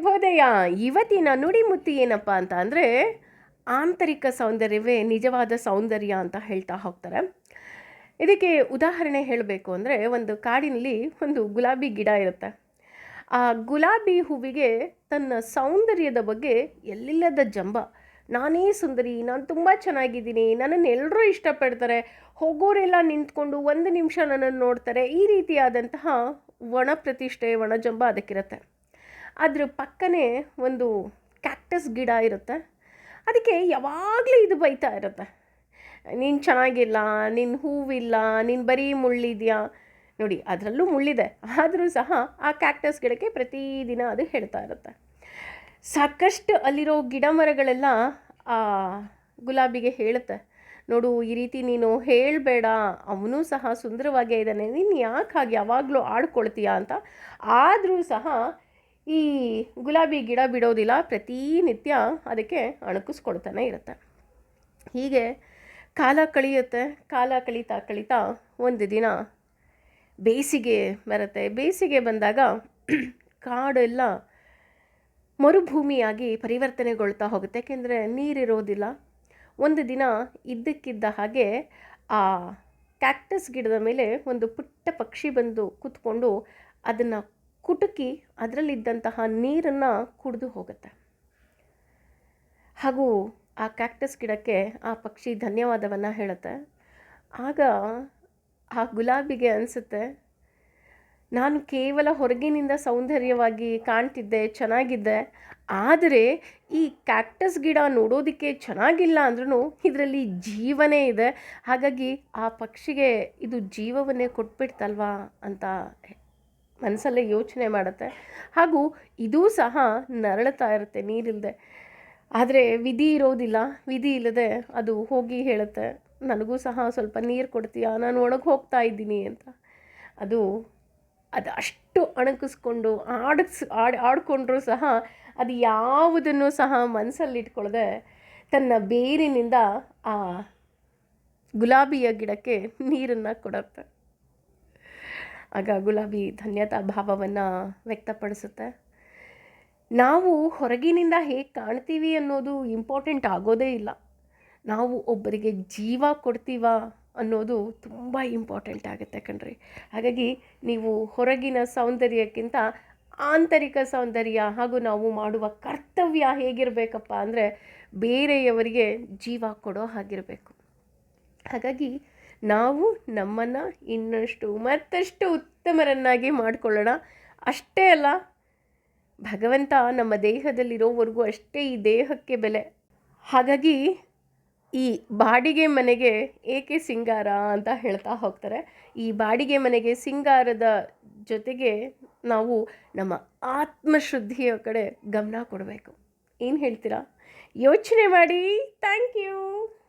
ಶುಭೋದಯ ಇವತ್ತಿನ ನುಡಿಮುತ್ತು ಏನಪ್ಪ ಅಂತ ಅಂದರೆ ಆಂತರಿಕ ಸೌಂದರ್ಯವೇ ನಿಜವಾದ ಸೌಂದರ್ಯ ಅಂತ ಹೇಳ್ತಾ ಹೋಗ್ತಾರೆ. ಇದಕ್ಕೆ ಉದಾಹರಣೆ ಹೇಳಬೇಕು ಅಂದರೆ ಒಂದು ಕಾಡಿನಲ್ಲಿ ಒಂದು ಗುಲಾಬಿ ಗಿಡ ಇರುತ್ತೆ. ಆ ಗುಲಾಬಿ ಹೂವಿಗೆ ತನ್ನ ಸೌಂದರ್ಯದ ಬಗ್ಗೆ ಎಲ್ಲಿಲ್ಲದ ಜಂಬ. ನಾನೇ ಸುಂದರಿ, ನಾನು ತುಂಬ ಚೆನ್ನಾಗಿದ್ದೀನಿ ನನ್ನನ್ನು ಎಲ್ಲರೂ ಇಷ್ಟಪಡ್ತಾರೆ, ಹೋಗೋರೆಲ್ಲ ನಿಂತ್ಕೊಂಡು ಒಂದು ನಿಮಿಷ ನನ್ನನ್ನು ನೋಡ್ತಾರೆ, ಈ ರೀತಿಯಾದಂತಹ ಒಣ ಪ್ರತಿಷ್ಠೆ ಒಣ ಜಂಬ ಅದಕ್ಕಿರುತ್ತೆ. ಅದ್ರ ಪಕ್ಕನೇ ಒಂದು ಕ್ಯಾಕ್ಟಸ್ ಗಿಡ ಇರುತ್ತೆ. ಅದಕ್ಕೆ ಯಾವಾಗಲೂ ಇದು ಬೈತಾ ಇರುತ್ತೆ. ನೀನು ಚೆನ್ನಾಗಿಲ್ಲ ನಿನ್ನ ಹೂವಿಲ್ಲ, ನೀನು ಬರೀ ಮುಳ್ಳಿದೆಯಾ? ನೋಡಿ, ಅದರಲ್ಲೂ ಮುಳ್ಳಿದೆ. ಆದರೂ ಸಹ ಆ ಕ್ಯಾಕ್ಟಸ್ ಗಿಡಕ್ಕೆ ಪ್ರತಿದಿನ ಅದು ಹೇಳ್ತಾ ಇರುತ್ತೆ. ಸಾಕಷ್ಟು ಅಲ್ಲಿರೋ ಗಿಡ ಮರಗಳೆಲ್ಲ ಆ ಗುಲಾಬಿಗೆ ಹೇಳುತ್ತೆ. ನೋಡು, ಈ ರೀತಿ ನೀನು ಹೇಳಬೇಡ. ಅವನು ಸಹ ಸುಂದರವಾಗೇ ಇದ್ದಾನೆ. ನೀನು ಯಾಕೆ ಹಾಗೆ ಯಾವಾಗಲೂ ಆಡ್ಕೊಳ್ತೀಯಾ ಅಂತ? ಆದರೂ ಸಹ ಈ ಗುಲಾಬಿ ಗಿಡ ಬಿಡೋದಿಲ್ಲ ಪ್ರತಿನಿತ್ಯ ಅದಕ್ಕೆ ಅಣಕಿಸ್ಕೊಳ್ತಾನೆ ಇರುತ್ತೆ. ಹೀಗೆ ಕಾಲ ಕಳೆಯುತ್ತೆ, ಕಾಲ ಕಳೀತಾ ಕಳೀತಾ ಒಂದು ದಿನ ಬೇಸಿಗೆ ಬರುತ್ತೆ. ಬೇಸಿಗೆ ಬಂದಾಗ ಕಾಡೆಲ್ಲ ಮರುಭೂಮಿಯಾಗಿ ಪರಿವರ್ತನೆಗೊಳ್ತಾ ಹೋಗುತ್ತೆ. ಯಾಕೆಂದರೆ ನೀರಿರೋದಿಲ್ಲ. ಒಂದು ದಿನ ಇದ್ದಕ್ಕಿದ್ದ ಹಾಗೆ ಆ ಕ್ಯಾಕ್ಟಸ್ ಗಿಡದ ಮೇಲೆ ಒಂದು ಪುಟ್ಟ ಪಕ್ಷಿ ಬಂದು ಕೂತ್ಕೊಂಡು ಅದನ್ನು ಕುಟುಕಿ ಅದರಲ್ಲಿದ್ದಂತಹ ನೀರನ್ನು ಕುಡಿದು ಹೋಗುತ್ತೆ. ಹಾಗೂ ಆ ಕ್ಯಾಕ್ಟಸ್ ಗಿಡಕ್ಕೆ ಆ ಪಕ್ಷಿ ಧನ್ಯವಾದವನ್ನು ಹೇಳುತ್ತೆ. ಆಗ ಆ ಗುಲಾಬಿಗೆ ಅನಿಸುತ್ತೆ, ನಾನು ಕೇವಲ ಹೊರಗಿನಿಂದ ಸೌಂದರ್ಯವಾಗಿ ಕಾಣ್ತಿದ್ದೆ, ಚೆನ್ನಾಗಿದ್ದೆ. ಆದರೆ ಈ ಕ್ಯಾಕ್ಟಸ್ ಗಿಡ ನೋಡೋದಕ್ಕೆ ಚೆನ್ನಾಗಿಲ್ಲ ಅಂದ್ರೂ ಇದರಲ್ಲಿ ಜೀವನೇ ಇದೆ. ಹಾಗಾಗಿ ಆ ಪಕ್ಷಿಗೆ ಇದು ಜೀವವನ್ನೇ ಕೊಟ್ಬಿಡ್ತಲ್ವಾ? ಅಂತ ಮನಸ್ಸಲ್ಲೇ ಯೋಚನೆ ಮಾಡುತ್ತೆ. ಹಾಗೂ ಇದೂ ಸಹ ನರಳುತ್ತಾ ಇರುತ್ತೆ ನೀರಿಲ್ಲದೆ ಆದರೆ ವಿಧಿ ಇರೋದಿಲ್ಲ. ವಿಧಿ ಇಲ್ಲದೆ ಅದು ಹೋಗಿ ಹೇಳುತ್ತೆ. ನನಗೂ ಸಹ ಸ್ವಲ್ಪ ನೀರು ಕೊಡ್ತೀಯಾ? ನಾನು ಒಳಗೆ ಹೋಗ್ತಾ ಇದ್ದೀನಿ ಅಂತ. ಅದು ಅದು ಅಷ್ಟು ಅಣಕಿಸ್ಕೊಂಡು ಆಡಿಸ್, ಆಡ್, ಆಡಿಕೊಂಡ್ರೂ ಸಹ ಅದು ಯಾವುದನ್ನು ಸಹ ಮನಸ್ಸಲ್ಲಿ ಇಟ್ಕೊಳ್ಳದೆ ತನ್ನ ಬೇರಿನಿಂದ ಆ ಗುಲಾಬಿಯ ಗಿಡಕ್ಕೆ ನೀರನ್ನು ಕೊಡುತ್ತೆ. ಆಗ ಗುಲಾಬಿ ಧನ್ಯತಾ ಭಾವವನ್ನು ವ್ಯಕ್ತಪಡಿಸುತ್ತೆ. ನಾವು ಹೊರಗಿನಿಂದ ಹೇಗೆ ಕಾಣ್ತೀವಿ ಅನ್ನೋದು ಇಂಪಾರ್ಟೆಂಟ್ ಆಗೋದೇ ಇಲ್ಲ. ನಾವು ಒಬ್ಬರಿಗೆ ಜೀವ ಕೊಡ್ತೀವ ಅನ್ನೋದು ತುಂಬ ಇಂಪಾರ್ಟೆಂಟ್ ಆಗುತ್ತೆ ಕಣ್ರಿ. ಹಾಗಾಗಿ ನೀವು ಹೊರಗಿನ ಸೌಂದರ್ಯಕ್ಕಿಂತ ಆಂತರಿಕ ಸೌಂದರ್ಯ ಹಾಗೂ ನಾವು ಮಾಡುವ ಕರ್ತವ್ಯ ಹೇಗಿರಬೇಕಪ್ಪ ಅಂದರೆ ಬೇರೆಯವರಿಗೆ ಜೀವ ಕೊಡೋ ಹಾಗಿರಬೇಕು. ಹಾಗಾಗಿ ನಾವು ನಮ್ಮನ್ನು ಇನ್ನಷ್ಟು, ಮತ್ತಷ್ಟು ಉತ್ತಮರನ್ನಾಗಿ ಮಾಡಿಕೊಳ್ಳೋಣ. ಅಷ್ಟೇ ಅಲ್ಲ, ಭಗವಂತ ನಮ್ಮ ದೇಹದಲ್ಲಿರೋವರೆಗೂ ಅಷ್ಟೇ ಈ ದೇಹಕ್ಕೆ ಬೆಲೆ. ಹಾಗಾಗಿ ಈ ಬಾಡಿಗೆ ಮನೆಗೆ ಏಕೆ ಸಿಂಗಾರ ಅಂತ ಹೇಳ್ತಾ ಹೋಗ್ತಾರೆ. ಈ ಬಾಡಿಗೆ ಮನೆಗೆ ಸಿಂಗಾರದ ಜೊತೆಗೆ ನಾವು ನಮ್ಮ ಆತ್ಮಶುದ್ಧಿಯ ಕಡೆ ಗಮನ ಕೊಡಬೇಕು. ಏನು ಹೇಳ್ತೀರಾ? ಯೋಚನೆ ಮಾಡಿ. Thank you.